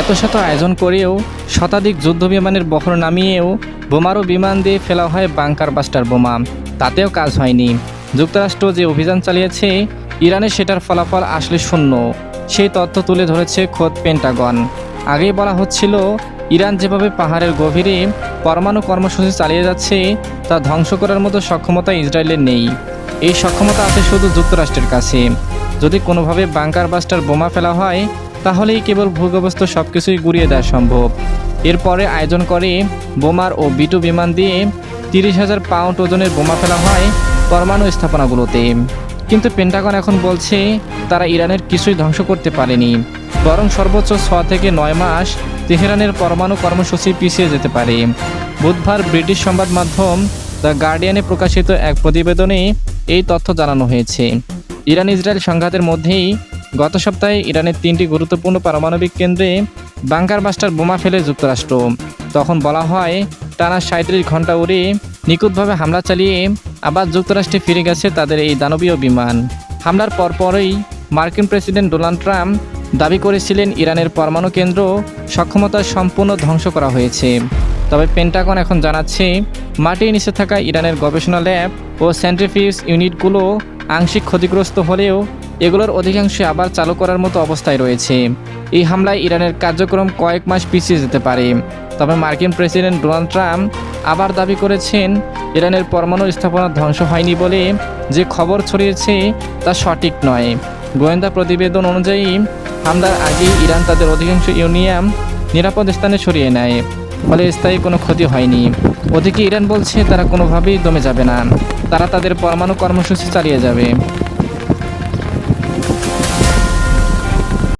এত শত আয়োজন করেও শতাধিক যুদ্ধ বিমানের বহর নামিয়েও বোমারও বিমান দিয়ে ফেলা হয় বাংকার বাস্টার বোমা। তাতেও কাজ হয়নি। যুক্তরাষ্ট্র যে অভিযান চালিয়েছে, ইরানে সেটার ফলাফল আসলে শূন্য। সেই তথ্য তুলে ধরেছে খোদ পেন্টাগন। আগেই বলা হচ্ছিল, ইরান যেভাবে পাহাড়ের গভীরে পরমাণু কর্মসূচি চালিয়ে যাচ্ছে, তা ধ্বংস করার মতো সক্ষমতা ইসরায়েলের নেই। এই সক্ষমতা আছে শুধু যুক্তরাষ্ট্রের কাছে। যদি কোনোভাবে বাংকার বাস্টার বোমা ফেলা হয় তাহলেই কেবল ভূগর্ভস্থ সব কিছুই গুড়িয়ে দেওয়া সম্ভব। এরপরে আয়োজন করে বোমার ও বিটু বিমান দিয়ে তিরিশ হাজার পাউন্ড ওজনের বোমা ফেলা হয় পরমাণু স্থাপনাগুলোতে। কিন্তু পেন্টাগন এখন বলছে তারা ইরানের কিছুই ধ্বংস করতে পারেনি, বরং সর্বোচ্চ ছ থেকে নয় মাস তেহরানের পরমাণু কর্মসূচি পিছিয়ে যেতে পারে। বুধবার ব্রিটিশ সংবাদ মাধ্যম দ্য গার্ডিয়ানে প্রকাশিত এক প্রতিবেদনে এই তথ্য জানানো হয়েছে। ইরান ইসরায়েল সংঘাতের মধ্যেই গত সপ্তাহে ইরানের তিনটি গুরুত্বপূর্ণ পারমাণবিক কেন্দ্রে বাংকার বাস্টার বোমা ফেলে যুক্তরাষ্ট্র। তখন বলা হয়, টানা সাঁত্রিশ ঘণ্টা উড়ে নিখুঁতভাবে হামলা চালিয়ে আবার যুক্তরাষ্ট্রে ফিরে গেছে তাদের এই দানবীয় বিমান। হামলার পরপরই মার্কিন প্রেসিডেন্ট ডোনাল্ড ট্রাম্প দাবি করেছিলেন ইরানের পরমাণু কেন্দ্র সক্ষমতা সম্পূর্ণ ধ্বংস করা হয়েছে। তবে পেন্টাগন এখন জানাচ্ছে, মাটির নিচে থাকা ইরানের গবেষণা ল্যাব ও সেন্ট্রিফিউজ ইউনিটগুলো আংশিক ক্ষতিগ্রস্ত হলেও এগুলোর অধিকাংশ আবার চালু করার মতো অবস্থায় রয়েছে। এই হামলায় ইরানের কার্যক্রম কয়েক মাস পিছিয়ে যেতে পারে। তবে মার্কিন প্রেসিডেন্ট ডোনাল্ড ট্রাম্প আবার দাবি করেছেন, ইরানের পরমাণু স্থাপনা ধ্বংস হয়নি বলে যে খবর ছড়িয়েছে তা সঠিক নয়। গোয়েন্দা প্রতিবেদন অনুযায়ী, হামলার আগেই ইরান তাদের অধিকাংশ ইউনিয়াম নিরাপদ স্থানে সরিয়ে নেয়, ফলে স্থায়ী কোনো ক্ষতি হয়নি। ওদিকে ইরান বলছে, তারা কোনোভাবেই দমে যাবে না। তারা তাদের পরমাণু কর্মসূচি চালিয়ে যাবে।